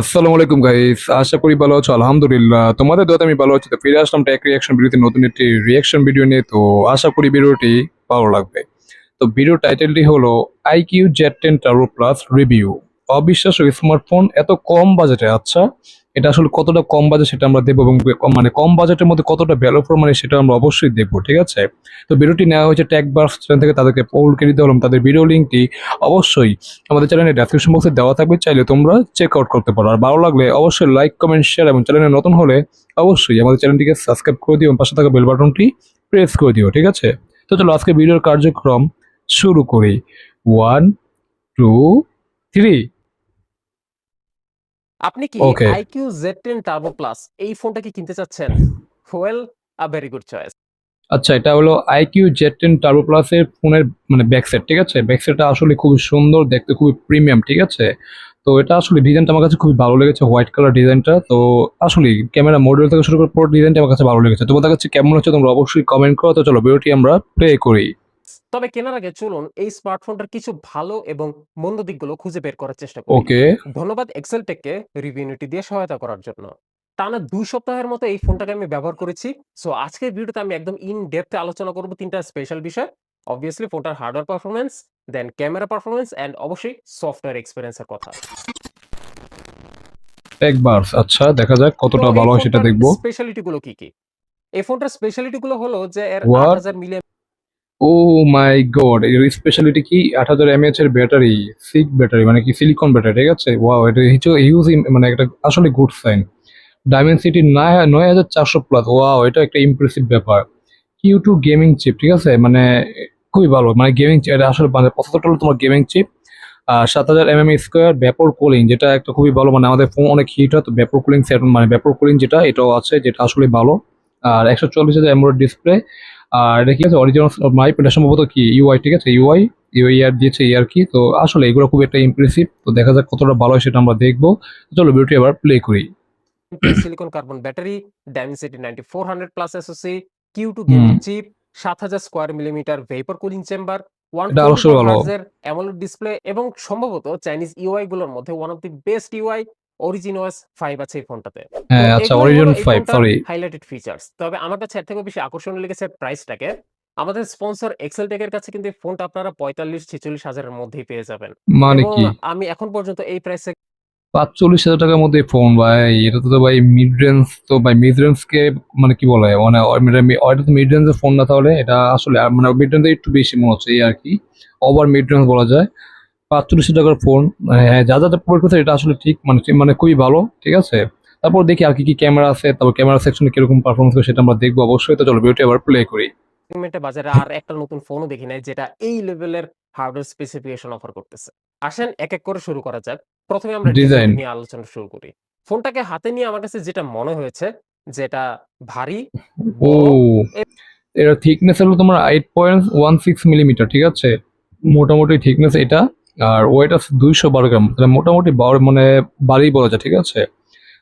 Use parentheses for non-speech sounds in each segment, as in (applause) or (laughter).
আসসালামু আলাইকুম গাইস আশা করি ভালো আছো, আলহামদুলিল্লাহ। তোমাদের দোয়াতে আমি ভালো আছি, তো ফিরে আসলাম টেক রিয়াকশন ভিডিওতে নতুন একটি রিয়াকশন ভিডিও নিয়ে, তো আশা করি ভিডিওটি ভালো লাগবে। তো ভিডিও টাইটেলটি হলো iQOO Z ten turbo plus review অবিশ্বাস্য স্মার্টফোন এত কম বাজেটে আচ্ছা? এটা আসলে কতটা কম বাজেট সেটা আমরা দেখব এবং মানে কম বাজেটের মধ্যে কতটা ভ্যালু ফর মানে সেটা আমরা অবশ্যই দেখব, ঠিক আছে? তো ভিডিওটি নেওয়া হয়েছে টেক বার্স চ্যানেল থেকে, তাদেরকে পৌলকে দিতে হলাম, তাদের ভিডিও লিঙ্কটি অবশ্যই আমাদের চ্যানেলে ডেসক্রিপশন বক্সে দেওয়া থাকবে, চাইলে তোমরা চেক আউট করতে পারো। আর ভালো লাগলে অবশ্যই লাইক কমেন্ট শেয়ার এবং চ্যানেলে নতুন হলে অবশ্যই আমাদের চ্যানেলটিকে সাবস্ক্রাইব করে দিও এবং পাশে থাকা বেল বাটনটি প্রেস করে দিও, ঠিক আছে? তো চলো আজকে ভিডিওর কার্যক্রম শুরু করি। ওয়ান টু থ্রি আপনি কি. IQOO Z ten turbo plus এই ফোনটা কি কিনতে চাচ্ছেন? Well a very good choice আচ্ছা এটা হলো আইকিউ জেড টেন টার্বো প্লাসের ফোনের মানে ব্যাক সেট ঠিক আছে? ব্যাক সেটটা আসলে খুবই সুন্দর দেখতে খুবই প্রিমিয়াম ঠিক আছে? তো এটা আসলে ডিজাইনটা আমার কাছে খুবই ভালো লেগেছে হোয়াইট কালার ডিজাইনটা তো আসলে ক্যামেরা মডেল থেকে শুরু করে পুরো ডিজাইনটা আমার কাছে ভালো লেগেছে। তোমাদের কাছে কেমন হচ্ছে তোমরা অবশ্যই কমেন্ট করো। তো চলো ভিডিওটি আমরা প্লে করি। তবে কেনার আগে চলুন এই স্মার্টফোনটার কিছু ভালো এবং মন্দ দিকগুলো খুঁজে বের করার চেষ্টা করি। ওকে। ধন্যবাদ এক্সেল টেককে রিভিউনিটি দিয়ে সহায়তা করার জন্য। টানা দুই সপ্তাহের মতো এই ফোনটাকে আমি ব্যবহার করেছি। সো আজকের ভিডিওতে আমি একদম ইন ডেপথে আলোচনা করব তিনটা স্পেশাল বিষয়। অবভিয়াসলি ফোনটার hardware performance then camera performance and অবশ্যই সফটওয়্যার এক্সপিরিয়েন্সের কথা। একবার আচ্ছা দেখা যাক কতটা ভালো হয় সেটা দেখব। স্পেশালিটি গুলো কি কি? এই ফোনটার স্পেশালিটি গুলো হলো যে এর What? আট হাজার মিলি ও মাই গড, এর স্পেশালিটি কি? আট হাজার এমএএচ এর ব্যাটারি সিক ব্যাটারি মানে কি সিলিকন ব্যাটারি ঠিক আছে? ওয়াও এটা হিউজ মানে একটা আসলে গুড সাইন ডাইমেনসিটি নয় হাজার চারশো প্লাস ওয়াও এটা একটা ইমপ্রেসিভ ব্যাপার। কিউ টু গেমিং চিপ ঠিক আছে? মানে খুবই ভালো মানে গেমিং এটা আসলে মানে পঁচাত্তরটা হলো তোমার গেমিং চিপ আর সাত হাজার M M square vapour cooling যেটা একটা খুবই ভালো মানে আমাদের ফোন অনেক হিট হয়, তো ব্যাপর কুলিং সেট মানে ব্যাপর কুলিং যেটা, এটাও আছে, যেটা আসলে ভালো। আর একশো চল্লিশ হাজার এমরোড ডিসপ্লে আর এটা কি আছে অরিজিনাল মাইপ এটা সম্ভবত কি ইউআই ঠিক আছে ইউআই ইউআই আর দিয়েছে এই আর কি তো আসলে এগুলো খুব একটা ইমপ্রেসিভ তো দেখা যাক কতটা ভালো হয় সেটা আমরা দেখব। চলো ভিডিওটি এবার প্লে করি। Silicon carbon battery Dimensity ninety four hundred plus SOC Q two gaming chip সাত হাজার square millimetre vapour cooling chamber display এবং সম্ভবত চাইনিজ ইউআই গুলোর মধ্যে one of the best UI Origin OS five আছে এই ফোনটাতে। হ্যাঁ আচ্ছা Origin five sorry highlighted features তবে আমার কাছে এর থেকে বেশি আকর্ষণীয় লেগেছে প্রাইসটাকে আমাদের স্পন্সর এক্সেল টেকের কাছে কিন্তু এই ফোনটা আপনারা পঁয়তাল্লিশ ছেচল্লিশ হাজারের মধ্যেই পেয়ে যাবেন। মানে কি? আমি এখন পর্যন্ত এই প্রাইসে পাঁচচল্লিশ হাজার টাকার মধ্যে ফোন ভাই এটা তো ভাই মিড রেঞ্জ তো ভাই মিড রেঞ্জ কে মানে কি বলে মানে ওইটা তো মিড রেঞ্জের ফোন না তাহলে এটা আসলে মানে মিড রেঞ্জে একটু বেশি মনে হচ্ছে এই আর কি। ওভার মিড রেঞ্জ বলা যায়। পাঁচচল্লিশ টাকার ফোন হ্যাঁ যা যা প্রোভাইড করছে এটা আসলে ঠিক মানে মানে খুবই ভালো ঠিক আছে? তারপর দেখি আর কি কি ক্যামেরা আছে তারপর ক্যামেরা সেকশনে কীরকম পারফরমেন্স করে সেটা আমরা দেখব অবশ্যই। তো চলো ভিডিওটি আবার প্লে করি। সেগমেন্টে বাজারে আর একটা নতুন ফোনও দেখি নাই যেটা এই লেভেলের হার্ডওয়্যার স্পেসিফিকেশন অফার করতেছে। আসেন এক এক করে শুরু করা যাক। প্রথমে আমরা ডিজাইন নিয়ে আলোচনা শুরু করি। ফোনটাকে হাতে নিয়ে আমার কাছে যেটা মনে হয়েছে যেটা ভারী ও এর থিকনেস হলো তোমার eight point one six millimetre ঠিক আছে? মোটামুটি থিকনেস এটা। আর ওয়েট আছে দুইশো বারো গ্রাম তাহলে মোটামুটি মানে বাড়ি বলা যায় ঠিক আছে?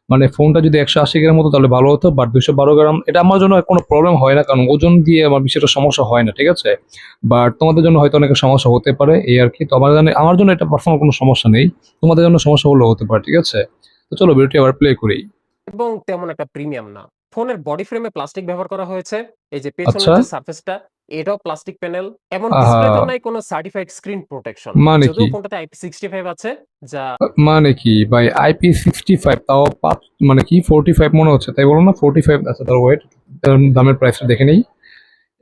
মানে ফোনটা যদি একশো আশি গ্রাম হতো তাহলে ভালো হতো বাট দুইশো বারো গ্রাম এটা আমার জন্য কোনো প্রবলেম হয় না কারণ ওজন দিয়ে আমার বিষয়টা সমস্যা হয় না ঠিক আছে? বাট তোমাদের জন্য হয়তো অনেক সমস্যা হতে পারে এই আর কি। তো আমার জন্য আমার জন্য এটা পার্সোনাল কোনো সমস্যা নেই তোমাদের জন্য সমস্যা হলেও হতে পারে ঠিক আছে? তো চলো ভিডিওটি আবার প্লে করি। এবং তেমন একটা প্রিমিয়াম না। ফোনের বডি ফ্রেমে প্লাস্টিক ব্যবহার করা হয়েছে এই যে পেছনের আচ্ছা। যে সারফেসটা এটাও প্লাস্টিক প্যানেল এমন আহা। ডিসপ্লেতেও নাই কোনো সার্টিফাইড স্ক্রিন প্রোটেকশন মানে যদিও কি? ফোনটাতে আইপি সিক্সটি ফাইভ আছে যা মানে কি? ভাই আইপি সিক্সটি ফাইভ তাও পাঁচ মানে কি ফোরটি ফাইভ মনে হচ্ছে? তাই বলো না ফোরটি ফাইভ আচ্ছা তার ওয়েট দামের প্রাইসটা দেখে নেই।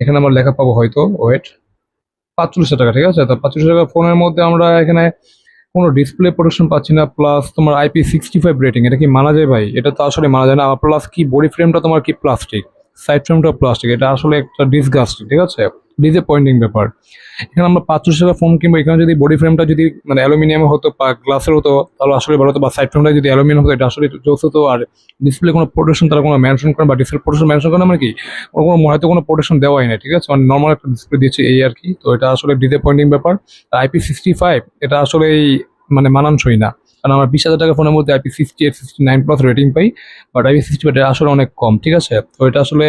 এখানে আমার লেখা পাবো হয়তো ওয়েট পাঁচচল্লিশশো টাকা ঠিক আছে? তো পাঁচচল্লিশ টাকা ফোনের মধ্যে আমরা এখানে কোনো ডিসপ্লে প্রোটেকশন পাচ্ছি না প্লাস তোমার আইপি সিক্সটি ফাইভ রেটিং এটা কি মানা যায় ভাই? এটা তো আসলে মানা যায় না প্লাস কি বডি ফ্রেমটা তোমার কি প্লাস্টিক সাইড ফ্রেমটা প্লাস্টিক এটা আসলে একটা ডিসগাস্টিং ঠিক আছে? ডিসঅ্যাপয়েন্টিং ব্যাপার এখানে আমরা পাঁচশো টাকা ফোন কিনবো, এখানে যদি বডি ফ্রেমটা যদি মানে অ্যালুমিনিয়াম হতো বা গ্লাসের হতো, তাহলে আসলে ভালো হতো, বা সাইড ফ্রেমটা যদি অ্যালুমিনিয়াম হতো, এটা আসলে জোস হতো, আর ডিসপ্লে কোনো প্রোটেকশন তারা কোনো মেনশন করে বা ডিসপ্লে প্রোটেকশন মেনশন করে মানে কি? কোনো হয়তো কোনো প্রোটেকশন দেওয়াই নাই, ঠিক আছে? মানে নর্মাল একটা ডিসপ্লে দিয়েছে এই আর কি, তো এটা আসলে ডিসঅ্যাপয়েন্টিং ব্যাপার আর আইপি সিক্সটি ফাইভ এটা আসলে মানে মানানসই না। কারণ আমরা বিশ হাজার টাকা ফোনের মধ্যে IP sixty sixty nine plus rating pi but IP sixty five আসলে অনেক কম ঠিক আছে? তো এটা আসলে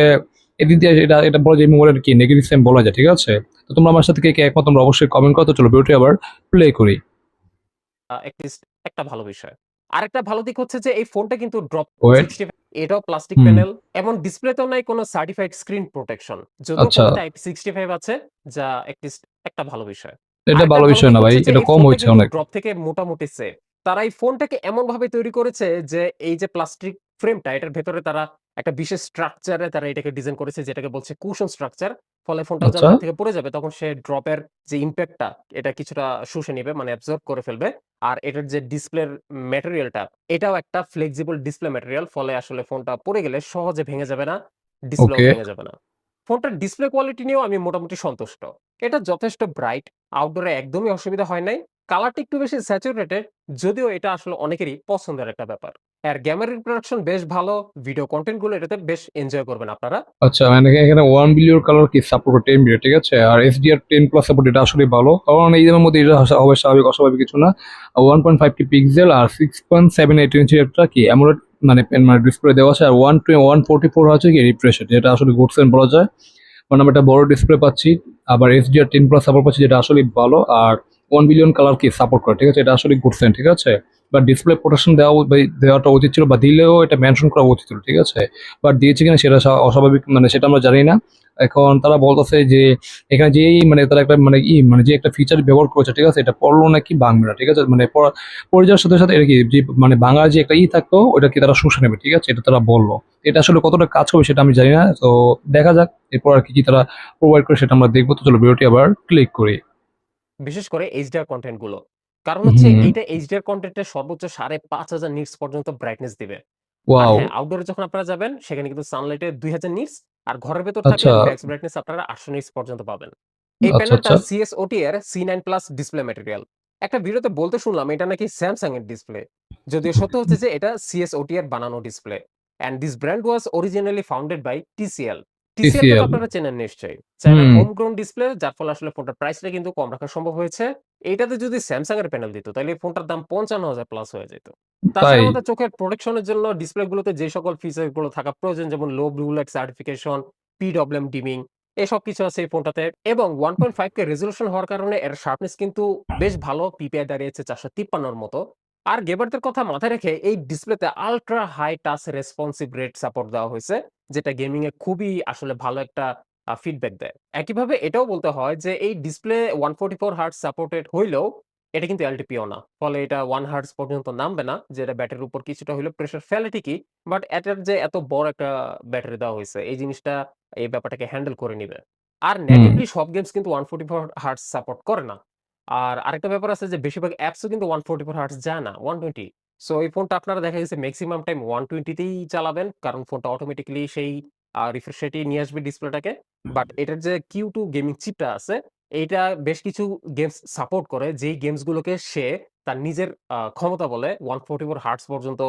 এদিক দিয়ে এটা এটা বলা যায় মোবাইলের কি নেগেটিভ সেম বলা যায় ঠিক আছে? তো তোমরা আমার সাথে কে কে একমত তোমরা অবশ্যই কমেন্ট করো তো চলো ভিডিওটি আবার প্লে করি। একটা ভালো বিষয়। আরেকটা ভালো দিক হচ্ছে যে এই ফোনটা কিন্তু ড্রপ 65 এটাও প্লাস্টিক প্যানেল এবং ডিসপ্লেতেও নাই কোনো সার্টিফাইড স্ক্রিন প্রোটেকশন যদিও আচ্ছা। ফোনটাতে IP65 আছে যা একটি- একটা ভালো বিষয়। এটা ভালো বিষয় না ভাই এটা কম হয়েছে অনেক। ড্রপ থেকে মোটামুটি সেফ তারা এই ফোনটাকে এমন ভাবে তৈরি করেছে যে এই যে প্লাস্টিক ফ্রেমটা এটার ভেতরে তারা একটা বিশেষ স্ট্রাকচারে তারা এটাকে ডিজাইন করেছে যেটাকে বলছে কুশন স্ট্রাকচার। ফলে ফোনটা যখন আচ্ছা থেকে পড়ে যাবে তখন সে ড্রপের যে ইম্প্যাক্টটা এটা কিছুটা শুষে নেবে মানে অ্যাবজর্ব করে ফেলবে। আর এটার যে ডিসপ্লের ম্যাটেরিয়ালটা এটাও একটা ফ্লেক্সিবল ডিসপ্লে ম্যাটেরিয়াল ফলে আসলে ফোনটা পড়ে গেলে সহজে ভেঙে যাবে না ডিসপ্লে ভেঙে যাবে না। ফোনটার ডিসপ্লে কোয়ালিটি নিয়েও আমি মোটামুটি সন্তুষ্ট। এটা যথেষ্ট ব্রাইট আউটডোরে একদমই অসুবিধা হয় নাই। কালারটা একটু বেশি স্যাচুরেটেড যদিও এটা আসলে অনেকেরই পছন্দের একটা ব্যাপার। আর গ্যামার রিপ্রোডাকশন বেশ ভালো ভিডিও কন্টেন্টগুলো এটাতে বেশ এনজয় করবেন আপনারা। আচ্ছা মানে এখানে ওয়ান বিলিয়ন কালার কি সাপোর্ট টেন বিলিয়ন ঠিক আছে? আর এসডিআর টেন প্লাস সাপোর্ট এটা আসলে ভালো। কারণ এই দামের মধ্যে এটা হবে স্বাভাবিক, অস্বাভাবিক কিছু না। ওয়ান পয়েন্ট ফাইভটি পিক্সেল আর six point seven eight inch একটা কি? অ্যামোলেড মানে মানে ডিসপ্লে দেওয়া আছে। আর ওয়ান ওয়ান ফোর্টি ফোর হচ্ছে কি রিফ্রেশ যেটা আসলে গুড সেন বলা যায়। কারণ আমরা একটা বড় ডিসপ্লে পাচ্ছি। আবার এসডিআর টেন প্লাস সাপোর্ট পাচ্ছি, যেটা আসলে ভালো। আর ওয়ান বিলিয়ন কালার কি সাপোর্ট করে, ঠিক আছে? এটা আসলে গুড সেন ঠিক আছে? বা ডিসপ্লে প্রোটেকশন দেওয়া দেওয়াটা উচিত ছিল বা দিলেও এটা মেনশন করা উচিত ছিল, ঠিক আছে? বাট দিয়েছে কিনা সেটা অস্বাভাবিক মানে সেটা আমরা জানি না। এখন তারা বলতেছে যে এখানে যেই মানে তারা একটা মানে ই মানে যে একটা ফিচার ব্যবহার করেছে, ঠিক আছে? এটা পড়ল নাকি ভাঙবে না ঠিক আছে? মানে পড়ে যাওয়ার সাথে সাথে এটা কি, যে মানে ভাঙার যে একটা ই থাকতো, ওটা কি তারা শুষে নেবে, ঠিক আছে? এটা তারা বলল। এটা আসলে কতটা কাজ করবে সেটা আমি জানি না, তো দেখা যাক। এরপর আর কি কি তারা প্রোভাইড করে সেটা আমরা দেখব। তো চলো ভিডিওটি আবার ক্লিক করি। বিশেষ করে এইচডিআর কন্টেন্টগুলো। কারণ হচ্ছে এইটা এইচডিআর কন্টেন্টের সর্বোচ্চ সাড়ে পাঁচ হাজার নিটস পর্যন্ত ব্রাইটনেস দিবে। ওয়াও হ্যাঁ আউটডোরে যখন আপনারা যাবেন সেখানে কিন্তু সানলাইটে দুই হাজার নিটস আর ঘরের ভেতর আচ্ছা। থাকলে ম্যাক্স ব্রাইটনেস আপনারা আটশো নিটস পর্যন্ত পাবেন। এই আচ্ছা প্যানেলটা আচ্ছা। সিএসওটি এর C nine plus display material একটা ভিডিওতে বলতে শুনলাম এটা নাকি স্যামসাং এর ডিসপ্লে যদিও সত্য হচ্ছে যে এটা সিএসওটি এর বানানো display and this brand was originally founded by TCL TCL তো আপনারা চেনেন নিশ্চয়ই। চায়নার হুম। ডিসপ্লে যার ফলে আসলে ফোনটার প্রাইসটা কিন্তু কম রাখা সম্ভব হয়েছে। এইটাতে যদি স্যামসাং এর প্যানেল দিত তাহলে ফোনটার দাম পঞ্চান্ন হাজার প্লাস হয়ে যেত। তাছাড়া তাই। আমাদের চোখের প্রোটেকশনের জন্য ডিসপ্লে গুলোতে যে সকল ফিচারগুলো থাকা প্রয়োজন যেমন low blue light certification PWM dimming এসব কিছু আছে এই ফোনটাতে এবং one point five K resolution হওয়ার কারণে এর শার্পনেস কিন্তু বেশ ভালো পিপিআই দাঁড়িয়েছে চারশো তিপ্পান্নর মতো। আর গেবারদের কথা মাথায় রেখে এই ডিসপ্লেতে ultra high touch responsive rate support দেওয়া হয়েছে যেটা গেমিং এ খুবই আসলে ভালো একটা ফিডব্যাক দেয়। একইভাবে এটাও বলতে হয় যে এই display one forty four hertz supported হইলেও এটা কিন্তু এলটিপিও না। ফলে এটা ওয়ান হার্টস পর্যন্ত নামবে না যেটা ব্যাটারির উপর কিছুটা হইলে প্রেশার ফেলে ঠিকই বাট এটার যে এত বড় একটা ব্যাটারি দেওয়া হয়েছে এই জিনিসটা এই ব্যাপারটাকে হ্যান্ডেল করে নিবে। আর হুম। নেটিভলি সব গেমস কিন্তু one forty four hertz support করে না। আর আরেকটা ব্যাপার আছে যে বেশিরভাগ অ্যাপসও কিন্তু ওয়ান ফোর্টি ফোর হার্টস যায় না ওয়ান টোয়েন্টি সো এই ফোনটা আপনারা দেখা গেছে ম্যাক্সিমাম টাইম ওয়ান টোয়েন্টিতেই চালাবেন কারণ ফোনটা অটোমেটিক্যালি সেই রিফ্রেশ রেটই নিয়ে আসবে ডিসপ্লেটাকে বাট এটার যে কিউ টু গেমিং চিপটা আছে এইটা বেশ কিছু গেমস সাপোর্ট করে। যেই গেমস গুলোকে সে তার নিজের ক্ষমতা বলে ওয়ান ফোর্টি ফোর হার্টস পর্যন্ত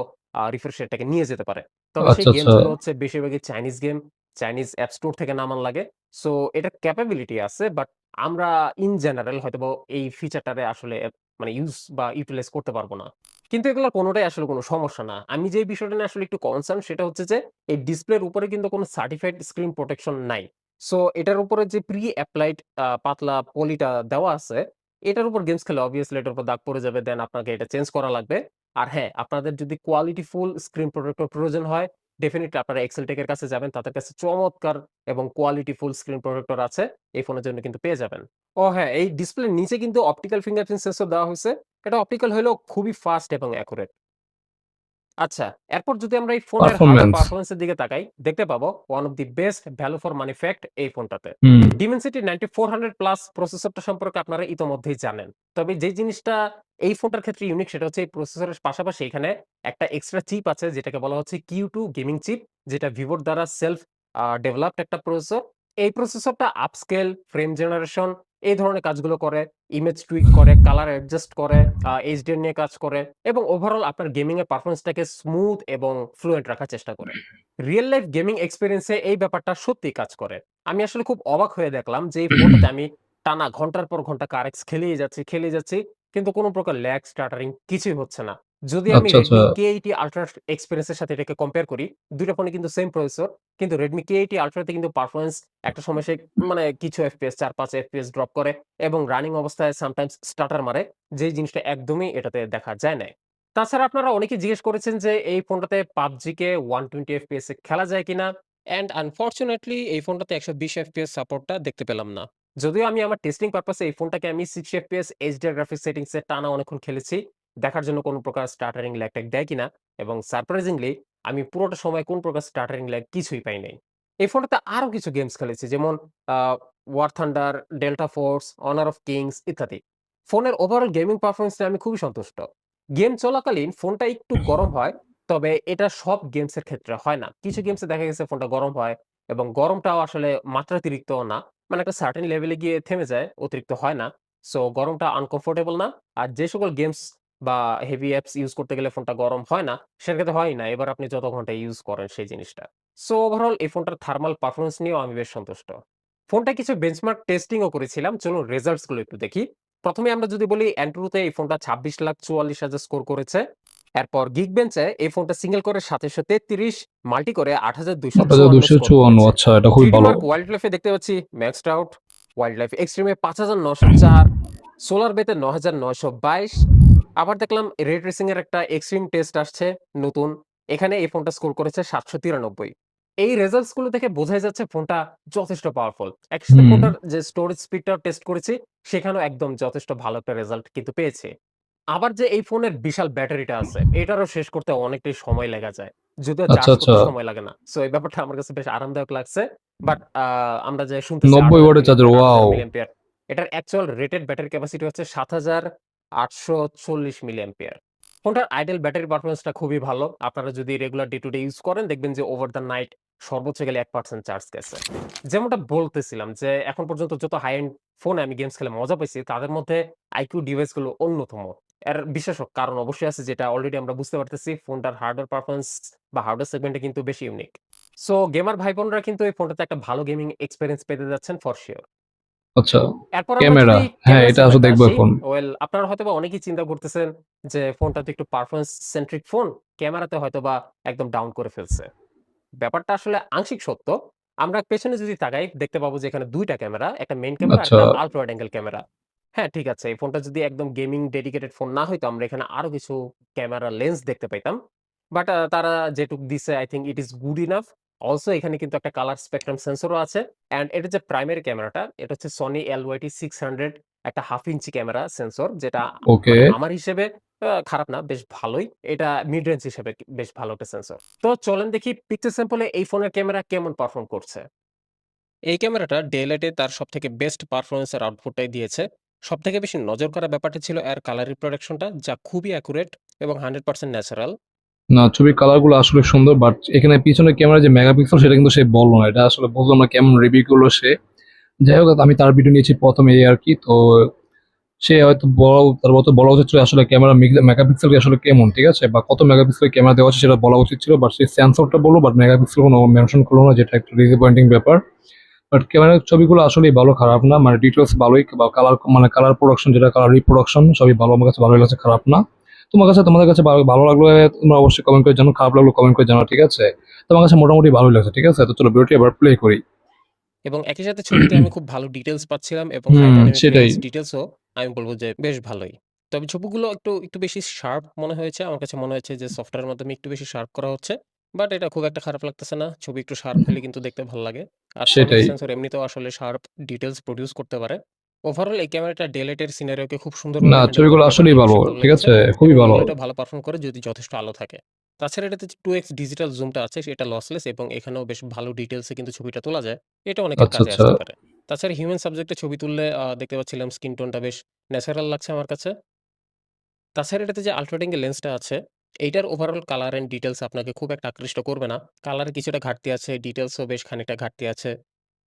রিফ্রেশ রেটটাকে নিয়ে যেতে পারে। তবে সেই আচ্ছা আচ্ছা। গুলো হচ্ছে বেশিরভাগই Chinese game Chinese app store থেকে নামান লাগে। সো এটা ক্যাপাবিলিটি আছে বাট আমরা ইন জেনারেল হয়তো এই ফিচারটারে আসলে মানে ইউজ বা ইউটিলাইজ করতে পারব না। কিন্তু এগুলো কোনোটাই আসলে কোনো সমস্যা না। আমি যে বিষয়টা নিয়ে আসলে একটু কনসার্ন সেটা হচ্ছে যে, এই ডিসপ্লের উপরে কিন্তু কোনো সার্টিফাইড স্ক্রিন প্রোটেকশন নাই। সো এটার উপরে যে প্রি অ্যাপ্লাইড পাতলা পলিটা দেওয়া আছে, এটার উপর গেমস খেলে অবভিয়াসলি এটার উপর দাগ পড়ে যাবে দেন আপনাকে এটা চেঞ্জ করা লাগবে। আর হ্যাঁ আপনাদের যদি কোয়ালিটি ফুল স্ক্রিন প্রোটেক্টর প্রয়োজন হয় ডেফিনেটলি আপনারা এক্সেল টেকের কাছে যাবেন, তাদের কাছে চমৎকার এবং কোয়ালিটি ফুল স্ক্রিন প্রোটেক্টর আছে, এই ফোনের জন্য কিন্তু পেয়ে যাবেন। ও হ্যাঁ এই ডিসপ্লের নিচে কিন্তু অপটিক্যাল ফিঙ্গারপ্রিন্ট সেন্সর দেওয়া হয়েছে। এটা অপটিক্যাল হলেও খুবই ফাস্ট এবং অ্যাকুরেট আচ্ছা এরপর যদি আমরা এই ফোনের পারফরমেন্সের দিকে তাকাই দেখতে পাবো one of the best value for money fact এই ফোনটাতে। Dimensity ninety four hundred plus প্রসেসরটা সম্পর্কে আপনারা ইতোমধ্যেই জানেন। তবে যে জিনিসটা এই ফোনটার ক্ষেত্রে ইউনিক সেটা হচ্ছে এই প্রসেসরের পাশাপাশি এখানে একটা এক্সট্রা চিপ আছে যেটাকে বলা হচ্ছে কিউ টু গেমিং চিপ যেটা ভিভোর দ্বারা সেলফ ডেভেলপড একটা প্রসেসর এই প্রসেসরটা আপস্কেল ফ্রেম জেনারেশন এই ধরনের কাজগুলো করে ইমেজ টুইক করে কালার অ্যাডজাস্ট করে এইচডিআর নিয়ে কাজ করে এবং ওভারঅল আপনার গেমিং এর পারফরমেন্সটাকে স্মুথ এবং ফ্লুয়েন্ট রাখার চেষ্টা করে। রিয়েল লাইফ গেমিং এক্সপিরিয়েন্সে এই ব্যাপারটা সত্যি কাজ করে। আমি আসলে খুব অবাক হয়ে দেখলাম যে এই ফোনটাতে আমি টানা ঘণ্টার পর ঘণ্টা কারেক্স খেলিয়ে যাচ্ছি খেলিয়ে যাচ্ছি, কিন্তু কোনো প্রকার ল্যাগ স্টার্টারিং কিছুই হচ্ছে না। যদি আমি আচ্ছা আচ্ছা রেডমি কে এইটি আলট্রা এক্সপিরিয়েন্সের সাথে এটাকে কম্পেয়ার করি দুইটা ফোনে কিন্তু সেম প্রসেসর কিন্তু রেডমি কে এইটি আলট্রাতে কিন্তু পারফরমেন্স একটা সময় সে মানে কিছু এফপিএস চার পাঁচ এফপিএস ড্রপ করে এবং রানিং অবস্থায় সামটাইমস স্টার্টার মারে যে জিনিসটা একদমই এটাতে দেখা যায় না তাছাড়া আপনারা অনেকেই জিজ্ঞেস করেছেন যে এই ফোনটাতে PUBG কে 120 FPS এ খেলা যায় কিনা? অ্যান্ড আনফরচুনেটলি এই ফোনটাতে 120 FPS সাপোর্টটা দেখতে পেলাম না। যদিও আমি আমার টেস্টিং পারপাসে এই ফোনটাকে আমি 60 FPS HDR গ্রাফিক্স সেটিংস টানা অনেকক্ষণ খেলেছি। দেখার জন্য কোন প্রকার স্টাটারিং ল্যাগ ট্যাগ দেয় কিনা এবং সারপ্রাইজিংলি আমি পুরোটা সময় কোন প্রকার স্টাটারিং ল্যাগ কিছুই পাই নাই। এই ফোনটাতে আরও কিছু গেমস খেলেছি যেমন War Thunder, Delta Force, Honor of Kings ইত্যাদি। ফোনের ওভারঅল গেমিং পারফরম্যান্স নিয়ে আমি খুবই সন্তুষ্ট। গেম চলাকালীন ফোনটা একটু গরম হয়, তবে এটা সব গেমসের ক্ষেত্রে হয় না। কিছু গেমসে দেখা গেছে ফোনটা গরম হয় এবং গরমটাও আসলে মাত্রাতিরিক্তও না। মানে একটা সার্টেন লেভেলে গিয়ে থেমে যায়, অতিরিক্ত হয় না। সো গরমটা আনকমফোর্টেবল না। আর যে সকল গেমস বা হেভি অ্যাপস ইউজ করতে গেলে ফোনটা গরম হয় না, সেক্ষেত্রে হয় না। এবার আপনি যত ঘণ্টা ইউজ করেন সেই জিনিসটা। সো ওভারঅল এই ফোনটার থার্মাল পারফরমেন্স নিয়েও আমি বেশ সন্তুষ্ট। ফোনটা কিছু বেঞ্চমার্ক টেস্টিং ও করেছিলাম। চলুন রেজাল্টসগুলো একটু দেখি। ১ম এ আমরা যদি বলি Antutu তে এই ফোনটা ২৬,৪৪,০০০ স্কোর করেছে। এরপর Geekbench বেঞ্চে এই ফোনটা সিঙ্গেল কোরে ২৭৩৩, মাল্টি কোরে ৮২৫৪ স্কোর ৮২৫৪ করেছে। আচ্ছা এটা খুবই 3D ভালো। Wildlife এ দেখতে পাচ্ছি ম্যাক্সড আউট, Wildlife হাজার এ ৫৯০৪, সোলার বে তে ৯৯২২ আবার দেখলাম রে ট্রেসিং এর একটা এক্সট্রিম টেস্ট আসছে নতুন। এখানে এই ফোনটা স্কোর করেছে ৭৯৩। এই রেজাল্টসগুলো দেখে বোঝাই যাচ্ছে ফোনটা যথেষ্ট পাওয়ারফুল। একই সাথে হুম। ফোনটার যে স্টোরেজ স্পিডটাও টেস্ট করেছি, সেখানেও একদম যথেষ্ট ভালো একটা রেজাল্ট কিন্তু পেয়েছি। আবার যে এই ফোনের বিশাল ব্যাটারিটা আছে, এটারও শেষ করতে অনেকটাই সময় লেগা যায়। যদিও আচ্ছা, চার্জ করতে আচ্ছা। সময় লাগে না। সো এই ব্যাপারটা আমার কাছে বেশ আরামদায়ক লাগছে। বাট আমরা যে শুনতেছি ৯০ ওয়াটের চার্জার, ওয়াও! এটার অ্যাকচুয়াল রেটেড ব্যাটারি ক্যাপাসিটি হচ্ছে ৭৮৪০ মিলিঅ্যাম্পিয়ার। ফোনটার আইডল ব্যাটারি পারফরম্যান্সটা খুবই ভালো। আপনারা যদি regular day to day use করেন দেখবেন যে ওভার দ্য নাইট সর্বোচ্চ গেলে ১% চার্জ গেছে। যেমনটা বলতেছিলাম যে এখন পর্যন্ত যত হাই এন্ড ফোনে আমি গেমস খেলে মজা পাইছি, তাদের মধ্যে IQ ডিভাইসগুলো অন্যতম। এর বিশেষ কারণ অবশ্যই আছে যেটা অলরেডি আমরা বুঝতে পারতেছি ফোনটার হার্ডওয়্যার পারফরম্যান্স বা হার্ডওয়্যার সেগমেন্টে কিন্তু বেশি ইউনিক। সো গেমার ভাই-বোনরা কিন্তু এই ফোনটাতে একটা ভালো গেমিং এক্সপেরিয়েন্স পেতে যাচ্ছেন ফর সিউর। আচ্ছা। এরপর ক্যামেরা। হ্যাঁ, এটা আসলে দেখব এখন। ওয়েল আপনারা হয়তোবা অনেকেই চিন্তা করতেছেন যে ফোনটা তো একটু পারফরম্যান্স সেন্ট্রিক ফোন, ক্যামেরাতে হয়তোবা একদম ডাউন করে ফেলছে। ব্যাপারটা আসলে আংশিক সত্য। আমরা পেছনে যদি তাকাই দেখতে পাবো যে এখানে ২ টা ক্যামেরা, একটা মেইন ক্যামেরা, আচ্ছা। একটা আল্ট্রা ওয়াইড অ্যাঙ্গেল ক্যামেরা। হ্যাঁ, ঠিক আছে। এই ফোনটা যদি একদম গেমিং ডেডিকেটেড ফোন না হইতো আমরা এখানে আরও কিছু ক্যামেরা লেন্স দেখতে পাইতাম। বাট তারা যেটুক দিছে I think it is good enough. Also এখানে কিন্তু একটা কালার স্পেকট্রাম সেন্সরও আছে। অ্যান্ড এটা যে প্রাইমারি ক্যামেরাটা, এটা হচ্ছে Sony LYT-600 একটা হাফ ইঞ্চি ক্যামেরা সেন্সর যেটা মানে আমার হিসেবে খারাপ না, বেশ ভালোই। এটা মিড রেঞ্জ হিসেবে বেশ ভালো একটা সেন্সর। তো চলেন দেখি পিকচার স্যাম্পলে এই ফোনের ক্যামেরা কেমন পারফর্ম করছে। এই ক্যামেরাটা ডে-লাইটে তার সবথেকে বেস্ট পারফরম্যান্স এর আউটপুটটাই দিয়েছে। সব থেকে বেশি নজর করা ব্যাপারটা ছিল এর কালার রিপ্রোডাকশনটা যা খুবই অ্যাকুরেট এবং 100% ন্যাচারাল। না, ছবির কালারগুলো আসলে সুন্দর বাট এখানে পিছনে ক্যামেরা যে মেগাপিক্সেল সেটা কিন্তু সে বলল না। এটা আসলে বুঝলাম না কেমন রিভিউ করল সে। যাই হোক আমি তার ভিডিও নিয়েছি ১ম এই আর কি তো সে হয়তো বড় তার মতো বলা উচিত ছিল আসলে ক্যামেরা মেগ মেগাপিক্সেল আসলে কেমন, ঠিক আছে? বা কত মেগাপিক্সেলের ক্যামেরা দেওয়া আছে সেটা বলা উচিত ছিল। বাট সে সেন্সরটা বলল বাট মেগাপিক্সেল কোনো মেনশন করল না যেটা একটা ডিসঅ্যাপয়েন্টিং ব্যাপার। বাট ক্যামেরার ছবিগুলো আসলেই ভালো, খারাপ না। মানে ডিটেলস ভালোই বা কালার মানে কালার প্রোডাকশন যেটা কালার রিপ্রোডাকশন সবই ভালো। আমার কাছে ভালোই লাগছে, খারাপ না। তোমার কাছে তোমাদের কাছে ভালো ভালো লাগলে তোমরা অবশ্যই কমেন্ট করে জানাও। খারাপ লাগল কমেন্ট করে জানাও, ঠিক আছে? তোমার কাছে মোটামুটি ভালো লাগছে, ঠিক আছে? তো চলো ভিডিওটি এবার প্লে করি। এবং একই সাথে ছবিতে আমি খুব ভালো ডিটেইলস পাচ্ছিলাম এবং সেটাই। রেঞ্জ ডিটেইলসও আমি বলব যে বেশ ভালোই। তবে ছবিগুলো একটু একটু বেশি শার্প মনে হয়েছে। আমার কাছে মনে হয়েছে যে সফটওয়্যার মাধ্যমে একটু বেশি শার্প করা হচ্ছে। বাট এটা খুব একটা খারাপ লাগতেছে না। ছবি একটু শার্প হলে কিন্তু দেখতে ভালো লাগে। আর। সেন্সর এমনিতেও আসলে শার্প ডিটেইলস প্রোডিউস করতে পারে। ওভারঅল এই ক্যামেরাটা ডে-লাইটের সিনারিওকে খুব সুন্দর না, ছবিগুলো আসলেই ভালো, ঠিক আছে? খুবই ভালো। লোলাইটও ভালো পারফর্ম করে যদি যথেষ্ট আলো থাকে। তাছাড়া এটাতে টু এক্স ডিজিটাল জুমটা আছে সেটা লসলেস এবং এখানেও বেশ ভালো ডিটেইলসে কিন্তু ছবিটা তোলা যায়। এটা অনেকের আচ্ছা, কাজে আচ্ছা। আসতে পারে। তাছাড়া হিউম্যান সাবজেক্টে ছবি তুললে দেখতে পাচ্ছিলাম স্কিন টোনটা বেশ ন্যাচারাল লাগছে আমার কাছে। তাছাড়া এটাতে যে আল্ট্রা ওয়াইড অ্যাঙ্গেল লেন্সটা আছে, এইটার ওভারঅল কালার অ্যান্ড ডিটেলস আপনাকে খুব একটা আকৃষ্ট করবে না। কালারে কিছুটা ঘাটতি আছে, ডিটেইলসও বেশ খানিকটা ঘাটতি আছে।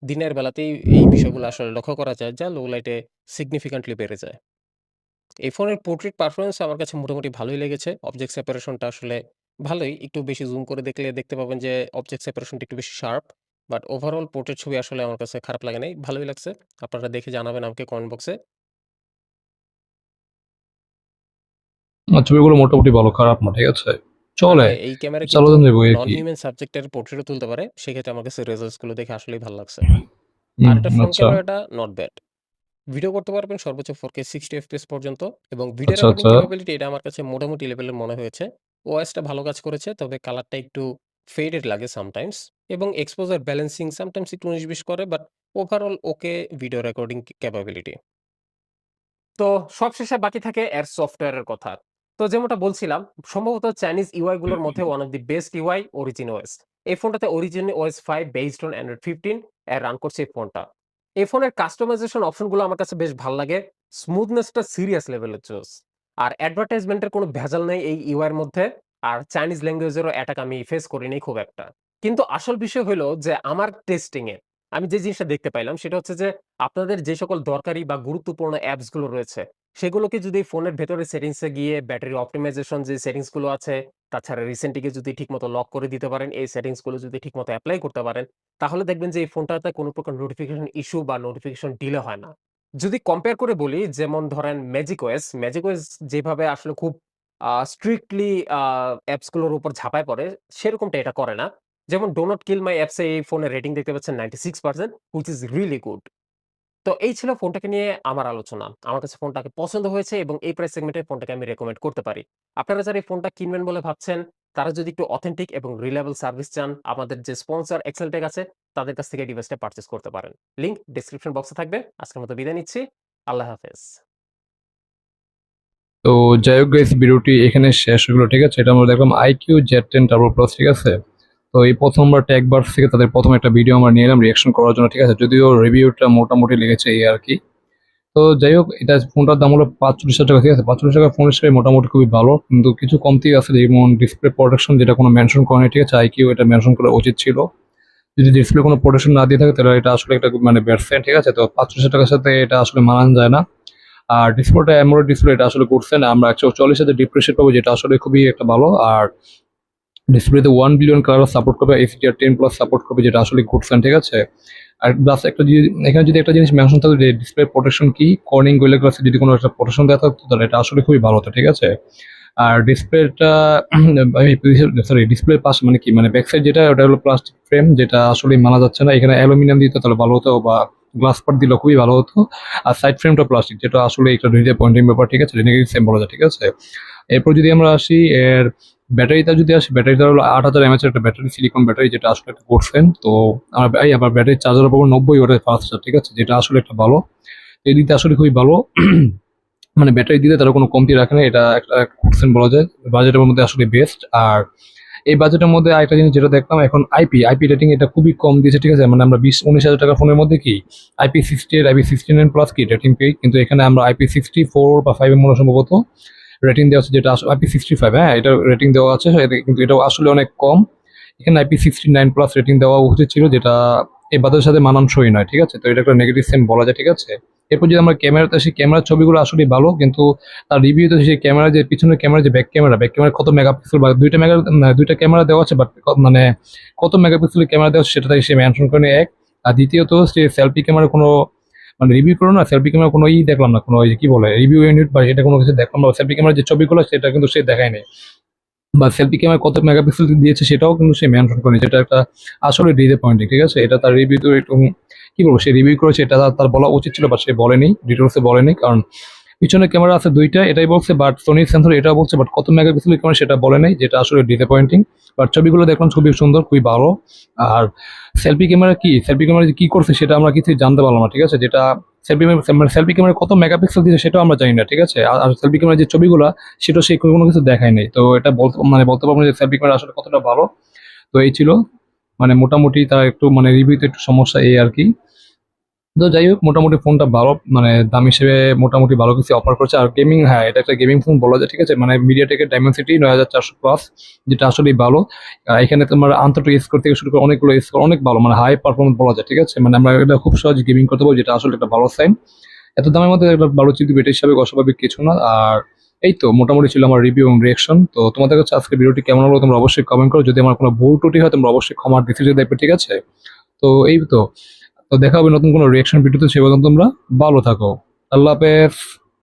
দিনের বেলাতেই এই বিষয়গুলো আসলে লক্ষ্য করা যায় যা লো লাইটে সিগনিফিক্যান্টলি বেড়ে যায়। এই ফোনের পোর্ট্রেট পারফরমেন্স আমার কাছে মোটামুটি ভালোই লেগেছে। অবজেক্ট সেপারেশনটা আসলে ভালোই। একটু বেশি জুম করে দেখলে দেখতে পাবেন যে অবজেক্ট সেপারেশনটা একটু বেশি শার্প। বাট ওভারঅল পোর্ট্রেট ছবি আসলে আমার কাছে খারাপ লাগে নাই। ভালোই লাগছে। আপনারা দেখে জানাবেন আমাকে কমেন্ট বক্সে। ছবিগুলো মোটামুটি ভালো, খারাপ না, ঠিক আছে? চলে। এই ক্যামেরা চালানো যাবে এই নন হিউম্যান সাবজেক্টের পোর্ট্রেটও তুলতে পারে। সেক্ষেত্রে আমার কাছে রেজাল্টসগুলো দেখে আসলেই ভালো লাগছে। আর এটা আচ্ছা। ক্যামেরাটা নট ব্যাড। ভিডিও করতে পারবেন সর্বোচ্চ 4K 60 FPS পর্যন্ত এবং ভিডিও আচ্ছা, রেকর্ডিং আচ্ছা। ক্যাপাবিলিটি এটা আমার কাছে মোটামুটি লেভেলের মনে হয়েছে। ওএসটা ভালো কাজ করেছে তবে কালারটা একটু ফেডেড লাগে সামটাইমস এবং এক্সপোজার ব্যালেন্সিং সামটাইমস একটু 19-20 করে but overall okay video recording capability. তো সবশেষে বাকি থাকে এর সফটওয়্যারের কথা। তো যেমনটা বলছিলাম সম্ভবত চাইনিজ ইউআই গুলোর মধ্যে one of the best UI Origin OS. এই ফোনটাতে Origin OS 5 based on Android 15 এ রান করছে এই ফোনটা। এই ফোনের কাস্টমাইজেশন অপশনগুলো আমার কাছে বেশ ভালো লাগে। স্মুথনেসটা সিরিয়াস লেভেলের জোস। আর অ্যাডভার্টাইজমেন্টের কোনো ভেজাল নেই এই ইউআই এর মধ্যে। আর চাইনিজ ল্যাঙ্গুয়েজেরও অ্যাটাক আমি ফেস করিনি খুব একটা। কিন্তু আসল বিষয় হলো যে আমার টেস্টিং এ আমি যে জিনিসটা দেখতে পাইলাম সেটা হচ্ছে যে, আপনাদের যে সকল দরকারি বা গুরুত্বপূর্ণ অ্যাপসগুলো রয়েছে, সেগুলোকে যদি ফোনের ভেতরে সেটিংস গিয়ে ব্যাটারি অপটিমাইজেশন যে সেটিংসগুলো আছে, তাছাড়া রিসেন্টলিকে যদি ঠিকমতো লক করে দিতে পারেন, এই সেটিংসগুলো যদি ঠিকমতো অ্যাপ্লাই করতে পারেন, তাহলে দেখবেন যে এই ফোনটাতে কোনো প্রকার নোটিফিকেশন ইস্যু বা নোটিফিকেশন ডিলে হয় না। যদি কম্পেয়ার করে বলি, যেমন ধরেন ম্যাজিক ওয়েস ম্যাজিক ওয়েস যেভাবে আসলে খুব স্ট্রিক্টলি অ্যাপসগুলোর উপর ঝাঁপায় পড়ে, সেরকমটা এটা করে না। যেমন ডো নট কিল মাই অ্যাপসে এই ফোনের রেটিং দেখতে পাচ্ছেন 96% হুইচ ইজ রিয়েলি গুড তো এই ছিল ফোনটাকে নিয়ে আমার আলোচনা। আমার কাছে ফোনটাকে পছন্দ হয়েছে এবং এই প্রাইস সেগমেন্টে ফোনটাকে আমি রেকমেন্ড করতে পারি। আপনারা যারা এই ফোনটা কিনবেন বলে ভাবছেন, তারা যদি একটু অথেন্টিক এবং রিলায়েবল সার্ভিস চান, আমাদের যে স্পন্সর এক্সেলটেক আছে, তাদের কাছ থেকে ডিভাইসটা পারচেজ করতে পারেন। লিঙ্ক ডেসক্রিপশন বক্সে থাকবে। আজকের মতো বিদায় নিচ্ছি। আল্লাহ হাফেজ। তো যাই হোক ভিডিওটি এখানে শেষ হলো ঠিক আছে এটা আমরা দেখলাম iQOO Z ten Turbo plus ঠিক আছে তো এই প্রথমবার ট্যাগবার থেকে তাদের প্রথম একটা ভিডিও আমরা নিয়ে এলাম রিয়াকশন করার জন্য, ঠিক আছে? যদিও রিভিউটা মোটামুটি লেগেছে এই আর কি। তো যাই হোক, এটা ফোনটার দাম হলো পাঁচচল্লিশ হাজার টাকা, ঠিক আছে? পাঁচচল্লিশ টাকা ফোন হিসেবে মোটামুটি খুবই ভালো, কিন্তু কিছু কমতি আছে, যেমন ডিসপ্লে প্রোটেকশন যেটা কোনো মেনশন করে ঠিক আছে? আইকিউ এটা মেনশন করা উচিত ছিল। যদি ডিসপ্লে কোনো প্রোটেকশন না দিয়ে থাকে, তাহলে এটা আসলে একটা মানে ব্যাড ফ্যান ঠিক আছে? তো পাঁচচল্লিশ টাকার সাথে এটা আসলে মানান যায় না। আর ডিসপ্লেটা অ্যামোলেড ডিসপ্লে এটা আসলে করছে না আমরা একশো চল্লিশ হাজার ডিপ্রেশন পাবো, যেটা আসলে খুবই একটা ভালো। আর ডিসপ্লেতে ওয়ান বিলিয়ন কালার সাপোর্ট করবে এসিটিআর টেন প্লাস সাপোর্ট করবে যেটা আসলে করছেন ঠিক আছে? আর প্লাস একটা যদি এখানে যদি একটা জিনিস মেনশন থাকতো যে ডিসপ্লে প্রোটেকশন কি কর্নিং গোয়েলে গ্লাসে যদি কোনো একটা প্রোটেকশন দেওয়া থাকতো তাহলে এটা আসলে খুবই ভালো হতো, ঠিক আছে? আর ডিসপ্লেটা সরি ডিসপ্লের পাশে মানে কি? মানে ব্যাক সাইড যেটা, ওটা হলো প্লাস্টিক ফ্রেম যেটা আসলে মানা যাচ্ছে না। এখানে অ্যালুমিনিয়াম দিতে তাহলে ভালো হতো বা গ্লাস পার্ট দিলে খুবই ভালো হতো। আর সাইড ফ্রেমটা প্লাস্টিক যেটা আসলে একটা নিজের পয়েন্টিং ব্যাপার ঠিক আছে? সেম বলা যায়, ঠিক আছে? এরপর যদি আমরা আসি, এর ব্যাটারিটা যদি আসি, ব্যাটারিটা হলো আট হাজার এমএচ একটা ব্যাটারি সিলিকন ব্যাটারি যেটা আসলে একটা করছেন তো আমার এই আবার ব্যাটারি চার্জার পাবো নব্বই ওটার ফাস্ট চার্জ ঠিক আছে? যেটা আসলে একটা ভালো। এই দিকটা আসলে খুবই ভালো। (clears throat) মানে ব্যাটারি দিলে তারা কোনো কমতি রাখে না, এটা একটা করছেন বলা যায়। বাজেটের মধ্যে আসলে বেস্ট আর এই বাজেটের মধ্যে আরেকটা জিনিস যেটা দেখলাম, এখন আইপি আইপি রেটিং এটা খুবই কম দিয়েছে, ঠিক আছে? মানে আমরা বিশ, উনিশ হাজার টাকার ফোনের মধ্যে কি IP sixty eight IP sixty nine plus কি রেটিং পেয়ে কিন্তু এখানে আমরা আইপি সিক্সটি ফোর বা ফাইভ মনে সম্ভবত রেটিং দেওয়া আছে যেটা আইপি সিক্সটি ফাইভ হ্যাঁ এটা রেটিং দেওয়া আছে কিন্তু এটা আসলে অনেক কম। এখানে IP sixty nine plus rating দেওয়া উচিত ছিল যেটা এই বাজারের সাথে মানানসই নয়, ঠিক আছে? তো এটা একটা নেগেটিভ সেন্ট বলা যায়, ঠিক আছে? এরপর যদি আমরা ক্যামেরাতে আসি, ক্যামেরার ছবিগুলো আসলে ভালো, কিন্তু তার রিভিউতে সেই ক্যামেরা যে পিছনের ক্যামেরা যে ব্যাক ক্যামেরা ব্যাক ক্যামেরা কত মেগাপিক্সেল বা দুইটা মেগা দুইটা ক্যামেরা দেওয়া আছে বাট মানে কত মেগাপিক্সেলের ক্যামেরা দেওয়া আছে, সেটা সে মেনশন করে এক। আর দ্বিতীয়ত, সে সেলফি ক্যামেরা কোনো মানে রিভিউ করো না সেলফি ক্যামেরা কোনো ই দেখলাম না, কোনো কি বলে রিভিউ ইউনিট বা এটা কোনো কিছু দেখলাম না সেলফি ক্যামেরা যে ছবিগুলো সেটা কিন্তু সে দেখায় নেই। বা সেলফি ক্যামেরা কত মেগাপিক্সেল দিয়েছে, সেটাও কিন্তু সে মেনশন করেনি যেটা একটা আসলে ডিসঅ্যাপয়েন্টিং ঠিক আছে? এটা তার রিভিউ তো একটু, কি বলব, সে রিভিউ করেছে, এটা তার- তার বলা উচিত ছিল বা সে বলেনি ডিটেলসে বলেনি, কারণ পিছনে ক্যামেরা আছে দুইটা, এটাই বলছে বাট সোনি সেন্সর এটাও বলছে বাট কত মেগাপিক্সেল ক্যামেরা সেটা বলে নাই, যেটা আসলে ডিসঅ্যাপয়েন্টিং বাট ছবিগুলো দেখলাম খুবই সুন্দর, খুবই ভালো। আর সেলফি ক্যামেরা কি? সেলফি ক্যামেরা কি করছে সেটা আমরা কিছু জানতে পারলাম না, ঠিক আছে? যেটা সেলফি মানে সেলফি ক্যামেরা কত মেগাপিক্সেল দিয়েছে সেটাও আমরা জানি না, ঠিক আছে? আর সেলফি ক্যামেরা যে ছবিগুলো, সেটা সে কোনো কিছু দেখায় নাই। তো এটা বলতে মানে বলতে পারব যে সেলফি ক্যামেরা আসলে কতটা ভালো। তো এই ছিল মানে মোটামুটি তার একটু মানে রিভিউতে একটু সমস্যা এই আর কি। তো যাই হোক, মোটামুটি ফোনটা ভালো মানে দাম হিসেবে মোটামুটি ভালো কিছু অফার করছে। আর গেমিং হ্যাঁ এটা একটা গেমিং ফোন বলা যায়, ঠিক আছে? মানে মিডিয়াটেকের ডাইমেনসিটি নয় হাজার চারশো প্লাস যেটা আসলেই ভালো। এখানে তোমার আন্তর্জাতিক স্কোর থেকে শুরু করে অনেকগুলো স্কোর অনেক ভালো মানে হাই পারফরমেন্স বলা যায়, ঠিক আছে? মানে আমরা এটা খুব সহজ গেমিং করতে পারব, যেটা আসলে একটা ভালো সাইন এত দামের মধ্যে একটা ভালো চিন্তা বেটে হিসাবে অস্বাভাবিক কিছু না। আর এই তো, মোটামুটি ছিল আমার রিভিউ এবং রিয়েকশন তো তোমাদের কাছে আজকে ভিডিওটি কেমন হলো তোমরা অবশ্যই কমেন্ট করো। যদি আমার কোনো ভুল ত্রুটি হয়, তোমরা অবশ্যই ক্ষমার দৃষ্টিতে দেখবে, ঠিক আছে? তো এই তো তো দেখা হবে নতুন কোনো রিয়াকশন ভিডিওতে সে পর্যন্ত তোমরা ভালো থাকো। আল্লাহ হাফেজ।